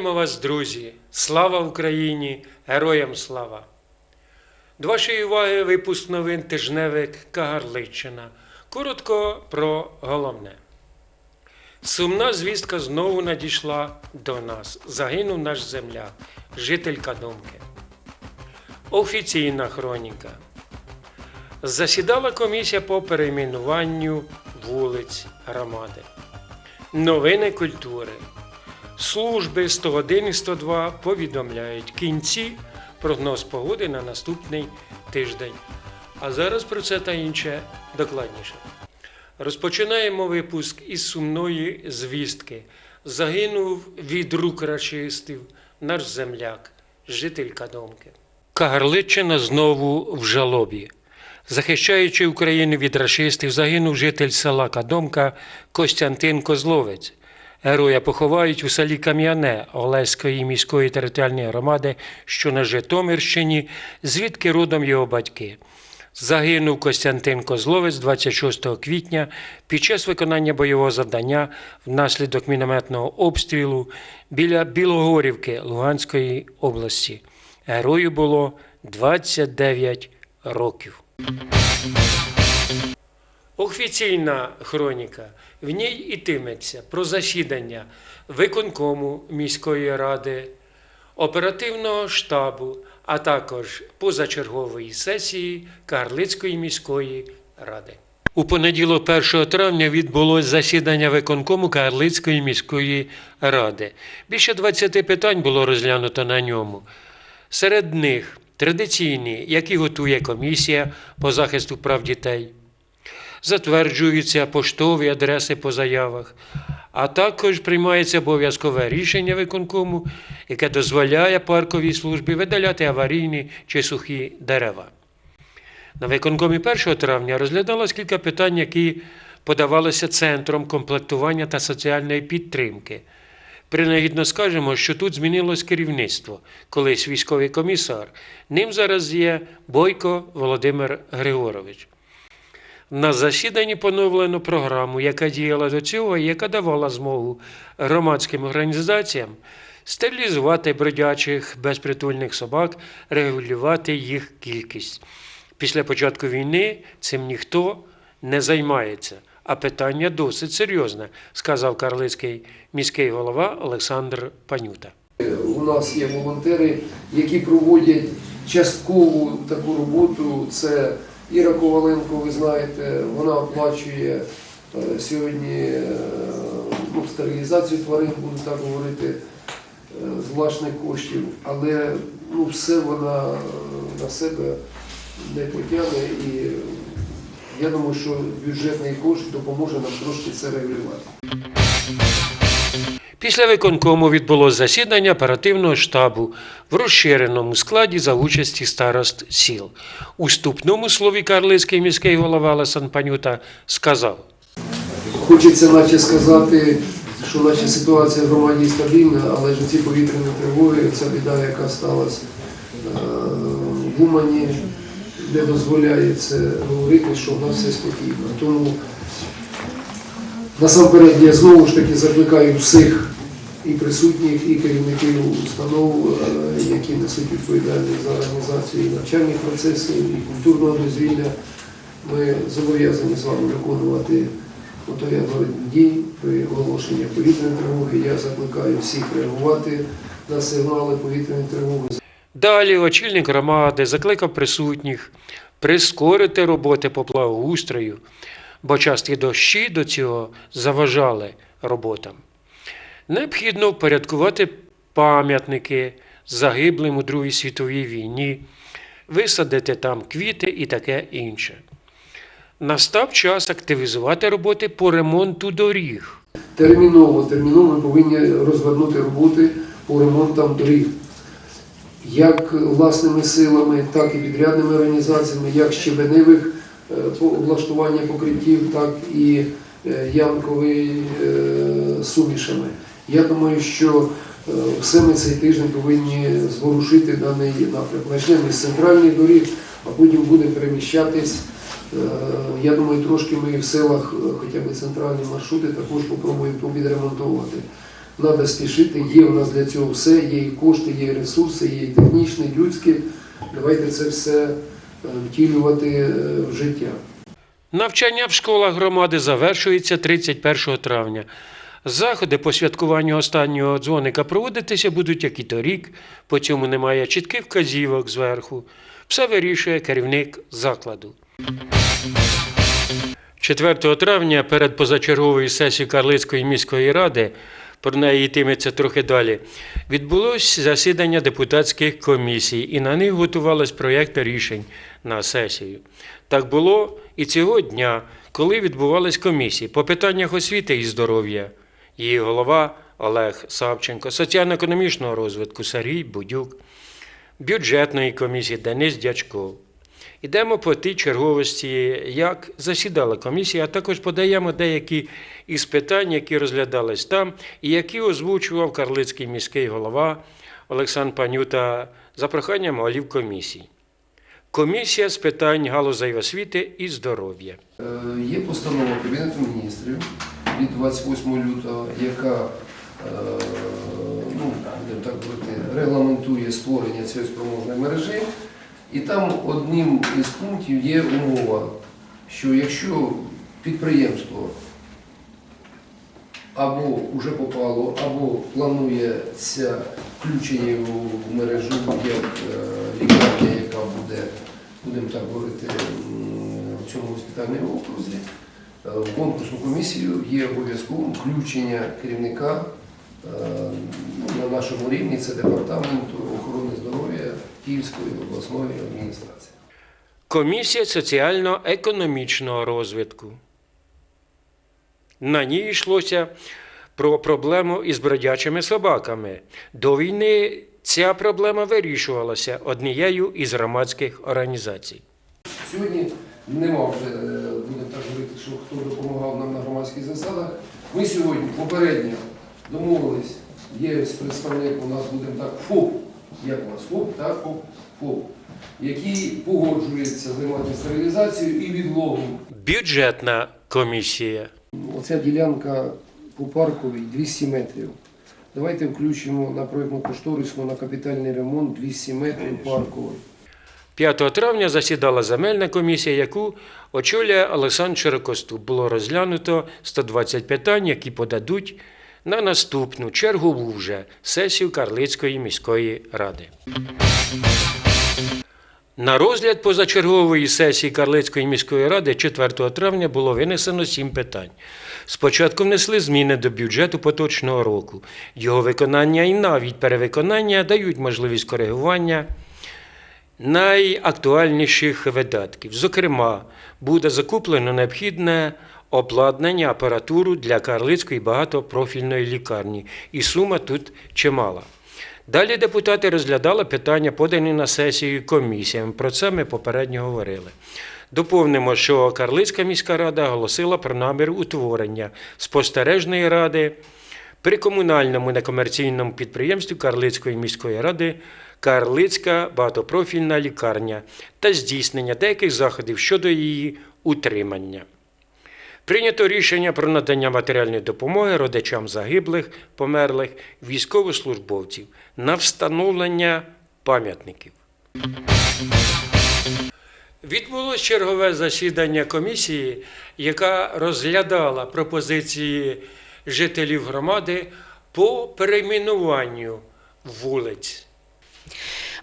Вітаємо вас, друзі! Слава Україні! Героям слава! До вашої уваги випуск новин тижневик Кагарличина. Коротко про головне. Сумна звістка знову надійшла до нас. Загинув наш земляк, жителька Домки. Офіційна хроніка. Засідала комісія по перейменуванню вулиць громади. Новини культури. Служби 101 і 102 повідомляють кінці прогноз погоди на наступний тиждень. А зараз про це та інше докладніше. Розпочинаємо випуск із сумної звістки. Загинув від рук рашистів наш земляк, жителька Домки. Кагарличина знову в жалобі. Захищаючи Україну від рашистів, загинув житель села Кадомка Костянтин Козловець. Героя поховають у селі Кам'яне Олеської міської територіальної громади, що на Житомирщині, звідки родом його батьки. Загинув Костянтин Козловець 26 квітня під час виконання бойового завдання внаслідок мінометного обстрілу біля Білогорівки Луганської області. Герою було 29 років. Офіційна хроніка. В ній ітиметься про засідання виконкому міської ради, оперативного штабу, а також позачергової сесії Карлицької міської ради. У понеділок 1 травня відбулось засідання виконкому Карлицької міської ради. Більше 20 питань було розглянуто на ньому. Серед них традиційні, які готує комісія по захисту прав дітей затверджуються поштові адреси по заявах, а також приймається обов'язкове рішення виконкому, яке дозволяє парковій службі видаляти аварійні чи сухі дерева. На виконкомі 1 травня розглядалось кілька питань, які подавалися Центром комплектування та соціальної підтримки. Принагідно скажемо, що тут змінилось керівництво. Колись військовий комісар. Ним зараз є Бойко Володимир Григорович. На засіданні поновлено програму, яка діяла до цього і яка давала змогу громадським організаціям стерилізувати бродячих безпритульних собак, регулювати їх кількість. Після початку війни цим ніхто не займається, а питання досить серйозне, сказав карлицький міський голова Олександр Панюта. У нас є волонтери, які проводять часткову таку роботу. Це Іра Коваленко, ви знаєте, вона оплачує е, сьогодні е, ну, стерилізацію тварин, буду так говорити, е, з власних коштів, але ну, все вона на себе не потягне і я думаю, що бюджетний кошт допоможе нам трошки це регулювати. Після виконкому відбулось засідання оперативного штабу в розширеному складі за участі старост сіл. У ступному слові Карлицький міський голова Олесан Панюта сказав. Хочеться наче сказати, що наче ситуація в громаді стабільна, але ж ці повітряні тривоги, ця біда, яка сталася е, в Умані, не дозволяє це говорити, що в нас все спокійно. Тому насамперед я знову ж таки закликаю всіх і присутніх, і керівників установ, е, які несуть відповідальність за організацію і навчальних процесів, і культурного дозвілля. Ми зобов'язані з вами виконувати ото дій при оголошенні повітряної тривоги. Я закликаю всіх реагувати на сигнали повітряної тривоги. Далі очільник громади закликав присутніх прискорити роботи по благоустрою, бо часті дощі до цього заважали роботам. Необхідно впорядкувати пам'ятники загиблим у Другій світовій війні, висадити там квіти і таке інше. Настав час активізувати роботи по ремонту доріг. Терміново, терміново ми повинні розвернути роботи по ремонтам доріг. Як власними силами, так і підрядними організаціями, як щебеневих облаштування покриттів, так і е, ямкової е, сумішами. Я думаю, що е, все ми цей тиждень повинні зворушити даний напрямок. Почнемо з центральних доріг, а потім будемо переміщатись. Е, Я думаю, трошки ми в селах, е, хоча б центральні маршрути, також попробуємо відремонтовувати. треба спішити. Є у нас для цього все, є і кошти, є і ресурси, є і технічні, і людські. Давайте це все е, втілювати е, в життя. Навчання в школах громади завершується 31 травня. Заходи по святкуванню останнього дзвоника проводитися будуть як і торік, по цьому немає чітких вказівок зверху. Все вирішує керівник закладу. 4 травня перед позачерговою сесією Карлицької міської ради, про неї йтиметься трохи далі, відбулось засідання депутатських комісій, і на них готувались проєкти рішень на сесію. Так було і цього дня, коли відбувались комісії по питаннях освіти і здоров'я. Її голова Олег Савченко, соціально-економічного розвитку Сергій Будюк, бюджетної комісії Денис Дячков. Ідемо по тій черговості, як засідала комісія, а також подаємо деякі із питань, які розглядались там, і які озвучував Карлицький міський голова Олександр Панюта за проханням голів комісій. Комісія з питань галузей освіти і здоров'я. Е, Є постанова Кабінету міністрів від 28 лютого, яка е, ну, так говорити, регламентує створення цієї спроможної мережі. І там одним із пунктів є умова, що якщо підприємство або вже попало, або планується включення в мережу як е, лікарня, яка буде, будемо так говорити, в цьому госпітальному окрузі, е, в конкурсну комісію є обов'язковим включення керівника е, на нашому рівні, це департаменту охорони здоров'я Київської обласної адміністрації. Комісія соціально-економічного розвитку. На ній йшлося про проблему із бродячими собаками. До війни ця проблема вирішувалася однією із громадських організацій. Сьогодні нема вже, е, будемо так говорити, що хто допомагав нам на громадських засадах. Ми сьогодні попередньо домовились, є представник у нас, будемо так, ФОП, як у вас ФОП, так, ФОП, ФОП, який погоджується займатися стерилізацією і відлогом. Бюджетна комісія. Оця ділянка по парковій 200 метрів. Давайте включимо на проєктну кошторисну на капітальний ремонт 200 метрів паркової. 5 травня засідала земельна комісія, яку очолює Олександр Широкоступ. Було розглянуто 120 питань, які подадуть на наступну чергову вже сесію Карлицької міської ради. На розгляд позачергової сесії Карлицької міської ради 4 травня було винесено сім питань. Спочатку внесли зміни до бюджету поточного року. Його виконання і навіть перевиконання дають можливість коригування найактуальніших видатків. Зокрема, буде закуплено необхідне обладнання, апаратуру для Карлицької багатопрофільної лікарні, і сума тут чимала. Далі депутати розглядали питання, подані на сесію комісіями. Про це ми попередньо говорили. Доповнимо, що Карлицька міська рада оголосила про намір утворення спостережної ради при комунальному некомерційному підприємстві Карлицької міської ради Карлицька багатопрофільна лікарня та здійснення деяких заходів щодо її утримання. Прийнято рішення про надання матеріальної допомоги родичам загиблих, померлих військовослужбовців на встановлення пам'ятників. Відбулось чергове засідання комісії, яка розглядала пропозиції жителів громади по перейменуванню вулиць.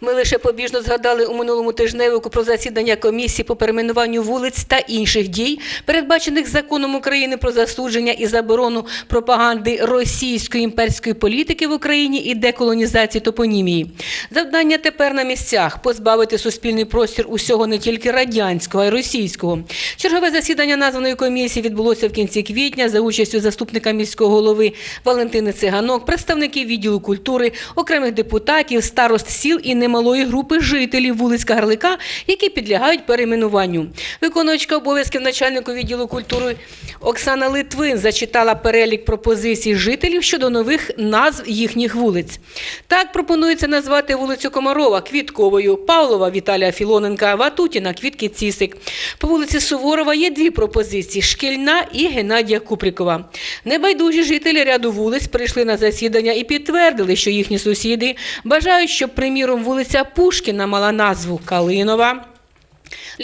Ми лише побіжно згадали у минулому тижневику про засідання комісії по перейменуванню вулиць та інших дій, передбачених законом України про засудження і заборону пропаганди російської імперської політики в Україні і деколонізації топонімії. Завдання тепер на місцях позбавити суспільний простір усього не тільки радянського, а й російського. Чергове засідання названої комісії відбулося в кінці квітня за участю заступника міського голови Валентини Циганок, представників відділу культури, окремих депутатів, старост сіл і немалої групи жителів вулиць Кагарлика, які підлягають перейменуванню. Виконувачка обов'язків начальнику відділу культури Оксана Литвин зачитала перелік пропозицій жителів щодо нових назв їхніх вулиць. Так пропонується назвати вулицю Комарова Квітковою, Павлова Віталія Філоненка, Ватутіна Квітки Цісик. По вулиці Суворова є дві пропозиції: Шкільна і Геннадія Купрікова. Небайдужі жителі ряду вулиць прийшли на засідання і підтвердили, що їхні сусіди бажають, щоб, приміром, вулиця Пушкіна мала назву Калинова.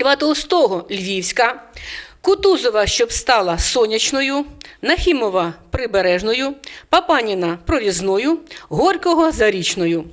Льва Толстого Львівська, Кутузова, щоб стала сонячною, Нахімова прибережною, Папаніна прорізною, Горького зарічною.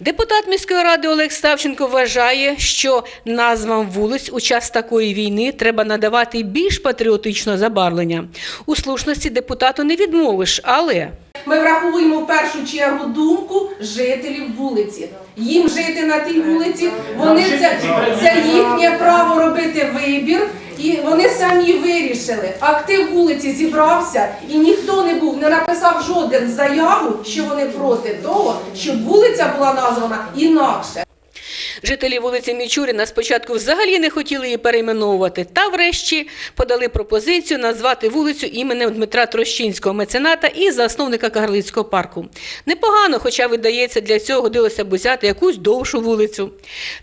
Депутат міської ради Олег Савченко вважає, що назвам вулиць у час такої війни треба надавати більш патріотичного забарвлення. У слушності депутату не відмовиш, але Ми враховуємо в першу чергу думку жителів вулиці. Їм жити на тій вулиці, вони це, це їхнє право робити вибір, і вони самі вирішили. Актив вулиці зібрався, і ніхто не був, не написав жоден заяву, що вони проти того, щоб вулиця була названа інакше. Жителі вулиці Мічуріна спочатку взагалі не хотіли її перейменовувати, та врешті подали пропозицію назвати вулицю іменем Дмитра Трощинського, мецената і засновника Кагарлицького парку. Непогано, хоча, видається, для цього годилося б узяти якусь довшу вулицю.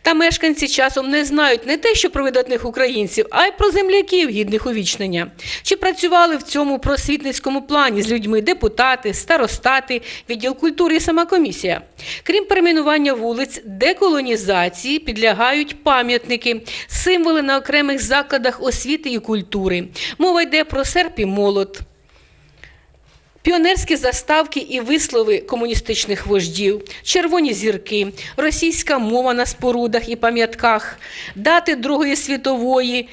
Та мешканці часом не знають не те, що про видатних українців, а й про земляків гідних увічнення. Чи працювали в цьому просвітницькому плані з людьми депутати, старостати, відділ культури і сама комісія? Крім перейменування вулиць, деколонізації підлягають пам'ятники, символи на окремих закладах освіти і культури. Мова йде про серп і молот. Піонерські заставки і вислови комуністичних вождів, червоні зірки, російська мова на спорудах і пам'ятках, дати Другої світової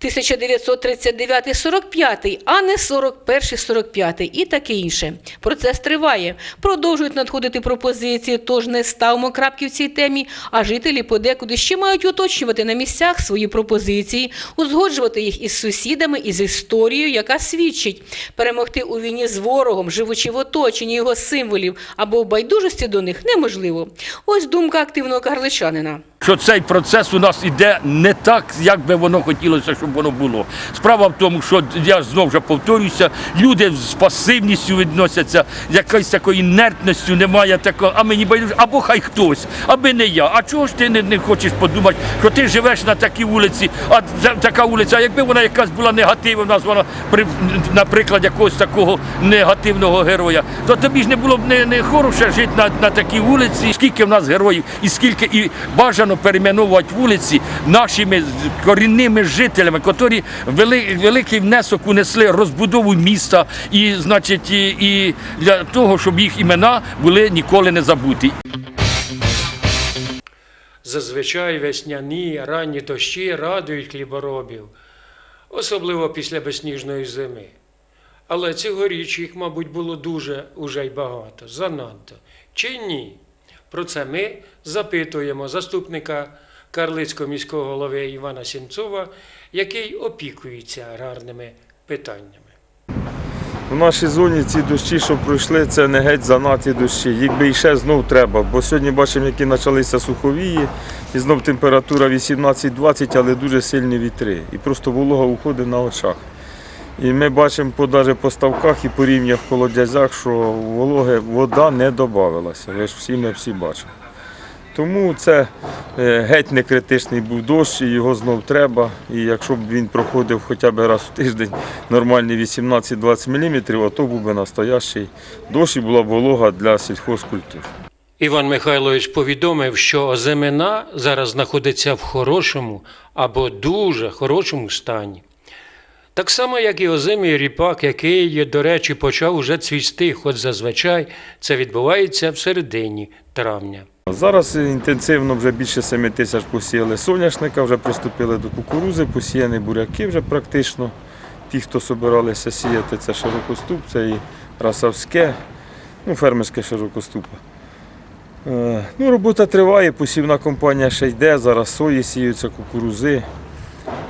1939-45, а не 41-45 і таке інше. Процес триває. Продовжують надходити пропозиції, тож не ставимо крапки в цій темі, а жителі подекуди ще мають уточнювати на місцях свої пропозиції, узгоджувати їх із сусідами і з історією, яка свідчить перемогти у війні з ворогом, живучи в оточенні його символів або в байдужості до них неможливо. Ось думка активного карличанина. Що цей процес у нас іде не так, як би воно хотілося, щоб воно було. Справа в тому, що я знову вже повторюся, люди з пасивністю відносяться, якоюсь такою інертністю, немає такого, а мені байдуже, або хай хтось, аби не я. А чого ж ти не, не хочеш подумати, що ти живеш на такій вулиці, а така вулиця, якби вона якась була негативна, названа, при, наприклад, якогось такого негативного героя, то тобі ж не було б не, не хороше жити на, на такій вулиці. Скільки в нас героїв, і скільки і бажано перейменувати вулиці нашими корінними жителями, які великий внесок унесли розбудову міста, і значить, і для того, щоб їх імена були ніколи не забуті. Зазвичай весняні ранні дощі радують хліборобів, особливо після безсніжної зими. Але цьогоріч їх, мабуть, було дуже уже й багато, занадто. Чи ні? Про це ми запитуємо заступника Карлицького міського голови Івана Сінцова, який опікується аграрними питаннями. У нашій зоні ці дощі, що пройшли, це не геть занаті дощі. Їх би іще знов треба, бо сьогодні бачимо, які почалися суховії, і знов температура 18-20, але дуже сильні вітри. І просто волога уходить на очах. І ми бачимо по, даже по ставках і по рівнях в колодязях, що вологи, вода не додавалася. Ви ж всі ми всі бачимо. Тому це е, геть не критичний був дощ, і його знов треба. І якщо б він проходив хоча б раз в тиждень нормальний 18-20 мм, а то був би настоящий дощ і була б волога для сільхозкультур. Іван Михайлович повідомив, що озимина зараз знаходиться в хорошому або дуже хорошому стані. Так само, як і озимий ріпак, який, до речі, почав уже цвісти, хоч зазвичай це відбувається в середині травня. Зараз інтенсивно вже більше 7 тисяч посіяли соняшника, вже приступили до кукурузи, посіяні буряки вже практично. Ті, хто збиралися сіяти, це широкоступ, це і расавське, ну, фермерське широкоступа. Е, Ну, робота триває, посівна компанія ще йде, зараз сої сіються, кукурузи.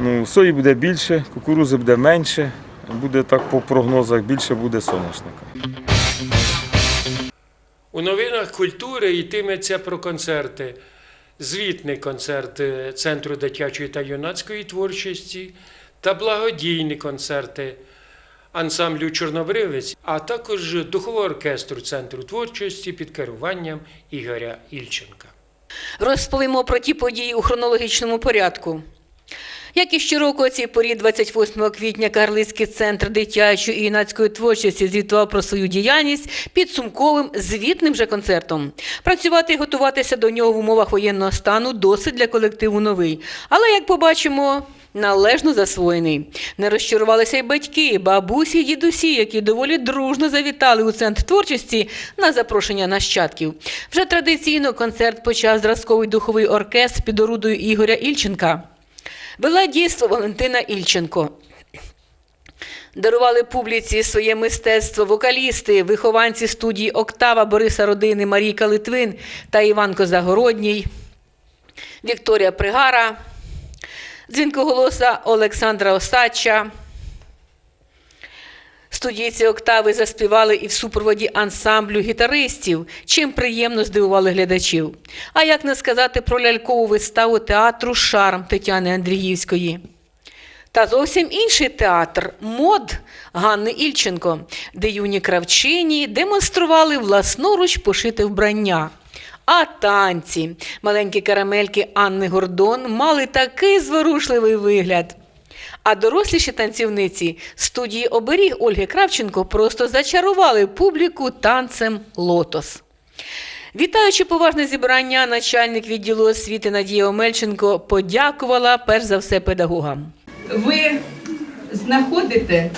Ну, сої буде більше, кукурузи буде менше, буде так по прогнозах, більше буде соняшника. У новинах культури йтиметься про концерти. Звітний концерт е, Центру дитячої та юнацької творчості та благодійні концерти ансамблю Чорнобривець, а також духового оркестру Центру творчості під керуванням Ігоря Ільченка. Розповімо про ті події у хронологічному порядку. Як і щороку, о цій порі, 28 квітня, Карлицький центр дитячої і юнацької творчості звітував про свою діяльність підсумковим звітним же концертом. Працювати і готуватися до нього в умовах воєнного стану досить для колективу новий. Але, як побачимо, належно засвоєний. Не розчарувалися й батьки, бабусі, і дідусі, які доволі дружно завітали у центр творчості на запрошення нащадків. Вже традиційно концерт почав зразковий духовий оркестр під орудою Ігоря Ільченка. Вела дійство Валентина Ільченко. Дарували публіці своє мистецтво вокалісти, вихованці студії Октава Бориса Родини Марійка Литвин та Іванко Загородній, Вікторія Пригара, дзвінкоголоса Олександра Осадча. Студійці Октави заспівали і в супроводі ансамблю гітаристів, чим приємно здивували глядачів. А як не сказати про лялькову виставу театру Шарм Тетяни Андріївської. Та зовсім інший театр мод Ганни Ільченко, де юні кравчині демонстрували власноруч пошите вбрання. А танці, маленькі карамельки Анни Гордон мали такий зворушливий вигляд. А доросліші танцівниці студії оберіг Ольги Кравченко просто зачарували публіку танцем Лотос. Вітаючи поважне зібрання, начальник відділу освіти Надія Омельченко подякувала перш за все педагогам. ви знаходите,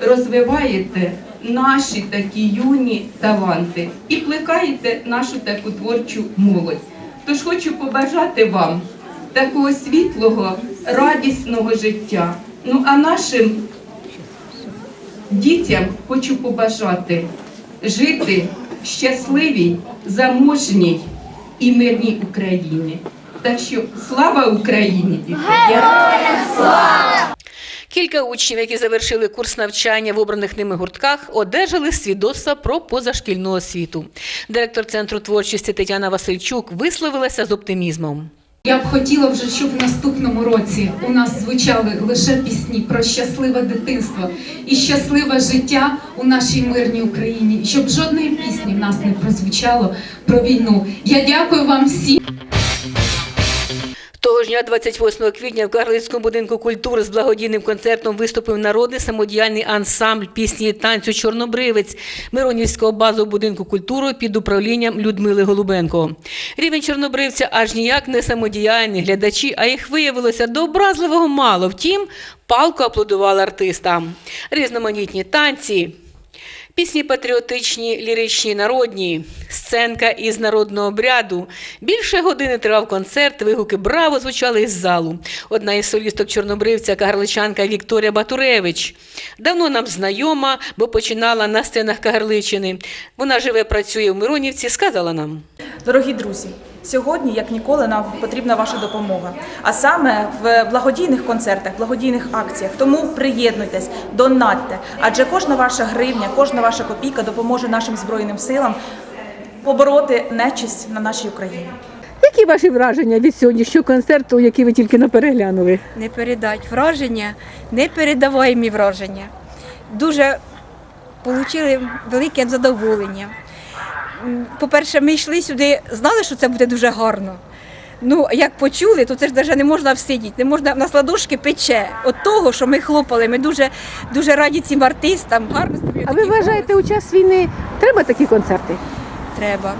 розвиваєте наші такі юні таланти і плекаєте нашу таку творчу молодь. Тож хочу побажати вам такого світлого, радісного життя. Ну а нашим дітям хочу побажати жити в щасливій, заможній і мирній Україні. Так що слава Україні! діти! Я Кілька учнів, які завершили курс навчання в обраних ними гуртках, одержали свідоцтва про позашкільну освіту. Директор центру творчості Тетяна Васильчук висловилася з оптимізмом. Я б хотіла вже, щоб в наступному році у нас звучали лише пісні про щасливе дитинство і щасливе життя у нашій мирній Україні, щоб жодної пісні в нас не прозвучало про війну. Я дякую вам всім. Дня, 28 квітня, в Карлицькому будинку культури з благодійним концертом виступив народний самодіяльний ансамбль пісні і танцю Чорнобривець Миронівського базового будинку культури під управлінням Людмили Голубенко. Рівень чорнобривця аж ніяк не самодіяльний. Глядачі, а їх виявилося до образливого мало. Втім, палко аплодували артистам. Різноманітні танці. Пісні патріотичні, ліричні, народні, сценка із народного обряду. Більше години тривав концерт, вигуки браво звучали із залу. Одна із солісток чорнобривця, кагарличанка Вікторія Батуревич. Давно нам знайома, бо починала на сценах Кагарличини. Вона живе, працює в Миронівці, сказала нам. Дорогі друзі, сьогодні, як ніколи, нам потрібна ваша допомога. А саме в благодійних концертах, благодійних акціях. Тому приєднуйтесь, донатьте, адже кожна ваша гривня, кожна ваша копійка допоможе нашим збройним силам побороти нечисть на нашій Україні. Які ваші враження від сьогоднішнього концерту, який ви тільки не переглянули? не передать враження, непередаваємі враження. Дуже отримали велике задоволення. По-перше, ми йшли сюди, знали, що це буде дуже гарно. Ну, як почули, то це ж навіть не можна всидіти, не можна на сладушки пече. От того, що ми хлопали, ми дуже, дуже раді цим артистам. Гарно А ви вважаєте, у час війни треба такі концерти? треба.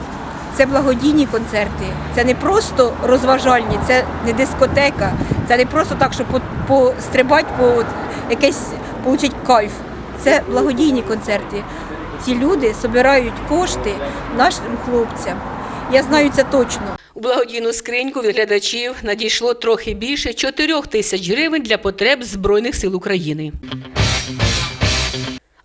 Це благодійні концерти. Це не просто розважальні, це не дискотека, це не просто так, щоб по- пострибати, по якесь отримати кайф. Це благодійні концерти. Ці люди збирають кошти нашим хлопцям. Я знаю це точно. У благодійну скриньку від глядачів надійшло трохи більше 4 тисяч гривень для потреб Збройних сил України.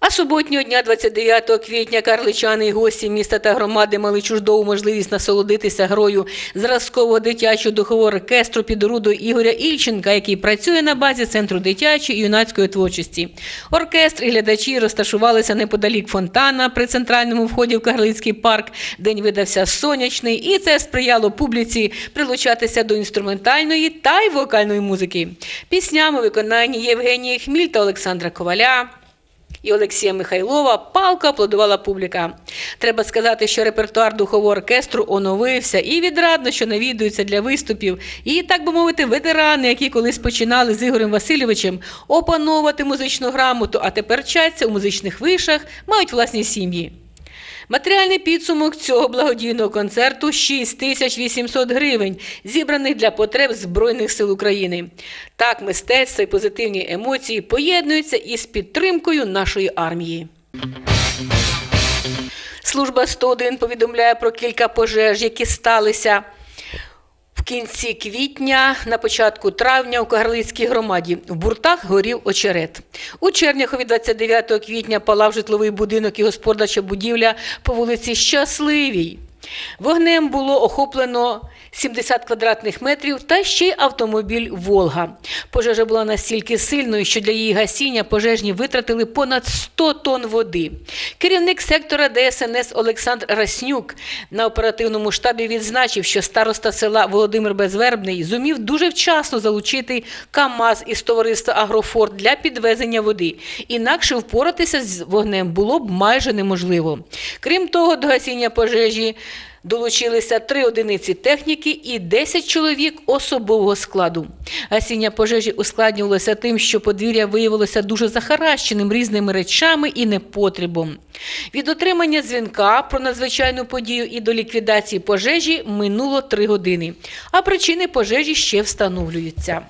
А суботнього дня, 29 квітня, карличани і гості міста та громади мали чуждову можливість насолодитися грою зразкового дитячого духового оркестру під орудою Ігоря Ільченка, який працює на базі Центру дитячої і юнацької творчості. Оркестр і глядачі розташувалися неподалік фонтана при центральному вході в Карлицький парк. День видався сонячний, і це сприяло публіці прилучатися до інструментальної та й вокальної музики. Піснями у виконанні Євгенії Хміль та Олександра Коваля і Олексія Михайлова палко аплодувала публіка. Треба сказати, що репертуар духового оркестру оновився і відрадно, що навідуються для виступів. І, так би мовити, ветерани, які колись починали з Ігорем Васильовичем опановувати музичну грамоту, а тепер чаться у музичних вишах, мають власні сім'ї. Матеріальний підсумок цього благодійного концерту 6 тисяч 800 гривень, зібраних для потреб Збройних сил України. Так, мистецтво і позитивні емоції поєднуються із підтримкою нашої армії. Служба 101 повідомляє про кілька пожеж, які сталися кінці квітня, на початку травня у Кагарлицькій громаді в буртах горів очерет. У Черняхові 29 квітня палав житловий будинок і господарча будівля по вулиці Щасливій. Вогнем було охоплено 70 квадратних метрів та ще й автомобіль Волга. Пожежа була настільки сильною, що для її гасіння пожежні витратили понад 100 тонн води. Керівник сектора ДСНС Олександр Раснюк на оперативному штабі відзначив, що староста села Володимир Безвербний зумів дуже вчасно залучити КАМАЗ із товариства Агрофорт для підвезення води. Інакше впоратися з вогнем було б майже неможливо. Крім того, до гасіння пожежі долучилися три одиниці техніки і 10 чоловік особового складу. Гасіння пожежі ускладнювалося тим, що подвір'я виявилося дуже захаращеним різними речами і непотребом. Від отримання дзвінка про надзвичайну подію і до ліквідації пожежі минуло три години, а причини пожежі ще встановлюються.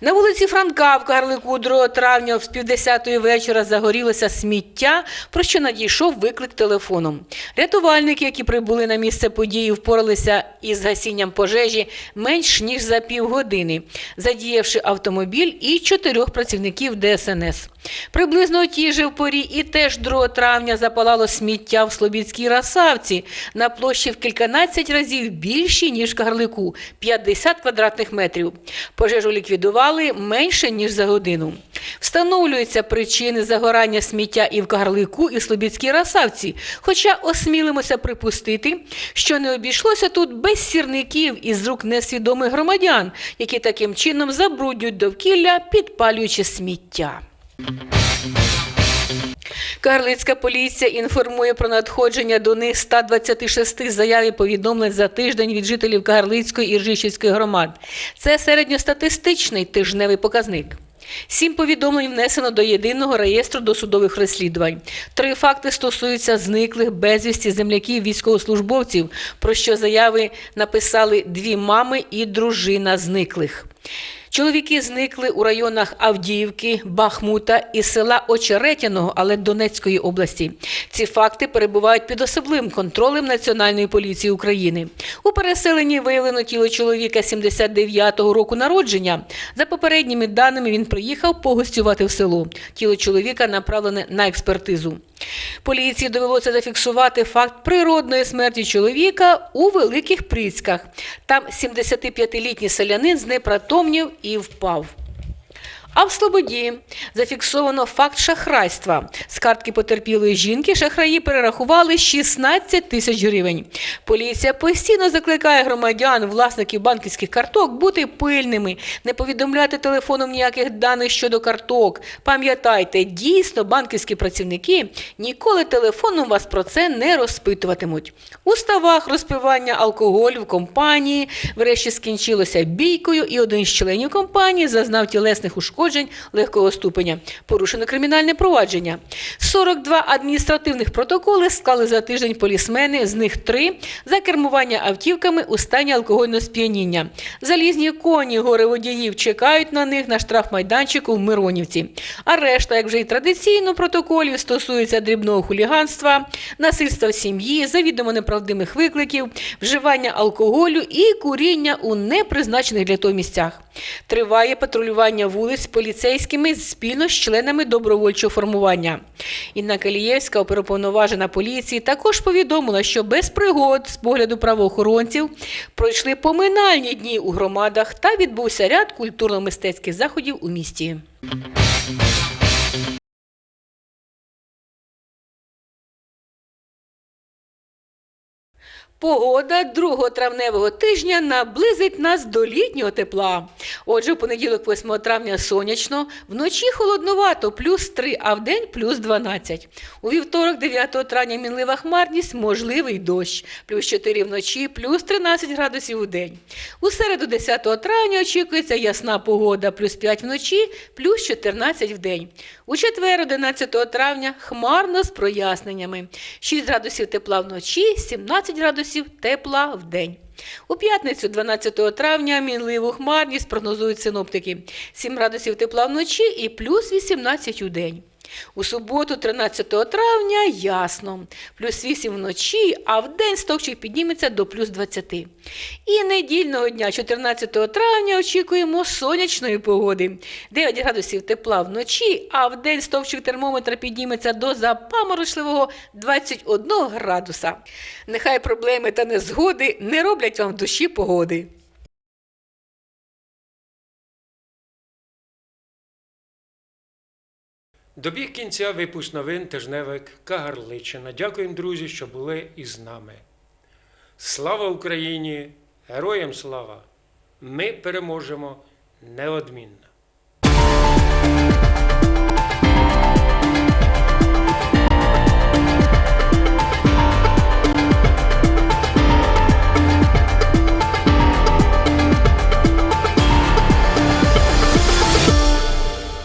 На вулиці Франка в Карлику 2 травня з півдесятої вечора загорілося сміття, про що надійшов виклик телефоном. Рятувальники, які прибули на місце події, впоралися із гасінням пожежі менш ніж за півгодини, задіявши автомобіль і чотирьох працівників ДСНС. Приблизно о тій же в порі і теж 2 травня запалало сміття в Слобідській Расавці на площі в кільканадцять разів більші, ніж в Карлику – 50 квадратних метрів. Пожежу ліквідували менше, ніж за годину. Встановлюються причини загорання сміття і в Карлику, і в Слобідській Расавці, хоча осмілимося припустити, що не обійшлося тут без сірників із рук несвідомих громадян, які таким чином забруднюють довкілля, підпалюючи сміття. Карлицька поліція інформує про надходження до них 126 заяв і повідомлень за тиждень від жителів Карлицької і Ржищівської громад. Це середньостатистичний тижневий показник. Сім повідомлень внесено до єдиного реєстру досудових розслідувань. Три факти стосуються зниклих безвісті земляків військовослужбовців, про що заяви написали дві мами і дружина зниклих. Чоловіки зникли у районах Авдіївки, Бахмута і села Очеретяного, але Донецької області. Ці факти перебувають під особливим контролем Національної поліції України. У переселенні виявлено тіло чоловіка 79-го року народження. За попередніми даними він приїхав погостювати в село. Тіло чоловіка направлене на експертизу. Поліції довелося зафіксувати факт природної смерті чоловіка у Великих прицьках. Там 75-літній селянин знепритомнів і впав. А в Слободі зафіксовано факт шахрайства. З картки потерпілої жінки шахраї перерахували 16 тисяч гривень. Поліція постійно закликає громадян, власників банківських карток бути пильними, не повідомляти телефоном ніяких даних щодо карток. Пам'ятайте, дійсно, банківські працівники ніколи телефоном вас про це не розпитуватимуть. У ставах розпивання алкоголю в компанії врешті скінчилося бійкою, і один з членів компанії зазнав тілесних ушкоджень легкого ступеня. Порушено кримінальне провадження. 42 адміністративних протоколи склали за тиждень полісмени, з них три за кермування автівками у стані алкогольного сп'яніння. Залізні коні горе водіїв чекають на них на штрафмайданчику в Миронівці. А решта, як вже й традиційно, протоколів стосується дрібного хуліганства, насильства в сім'ї, завідомо неправдимих викликів, вживання алкоголю і куріння у непризначених для того місцях. Триває патрулювання вулиць поліцейськими спільно з членами добровольчого формування. Інна Калієвська, оперуповноважена поліції, також повідомила, що без пригод з погляду правоохоронців пройшли поминальні дні у громадах та відбувся ряд культурно-мистецьких заходів у місті. Погода 2 травневого тижня наблизить нас до літнього тепла. Отже, в понеділок, 8 травня сонячно, вночі холодновато, плюс 3, а вдень плюс 12. У вівторок, 9 травня, мінлива хмарність, можливий дощ, плюс 4 вночі, плюс 13 градусів у день. У середу, 10 травня, очікується ясна погода, плюс 5 вночі, плюс 14 в день. У четвер, 11 травня, хмарно з проясненнями. 6 градусів тепла вночі, 17 градусів тепла в день. У п'ятницю, 12 травня, мінливу хмарність прогнозують синоптики. 7 градусів тепла вночі і плюс 18 у день. У суботу, 13 травня, ясно. Плюс 8 вночі, а в день стовпчик підніметься до плюс 20. І недільного дня, 14 травня, очікуємо сонячної погоди. 9 градусів тепла вночі, а в день стовпчик термометра підніметься до запаморочливого 21 градуса. Нехай проблеми та незгоди не роблять вам в душі погоди. Добіг кінця випуск новин тижневик Кагарличина. Дякуємо, друзі, що були із нами. Слава Україні! Героям слава! Ми переможемо неодмінно.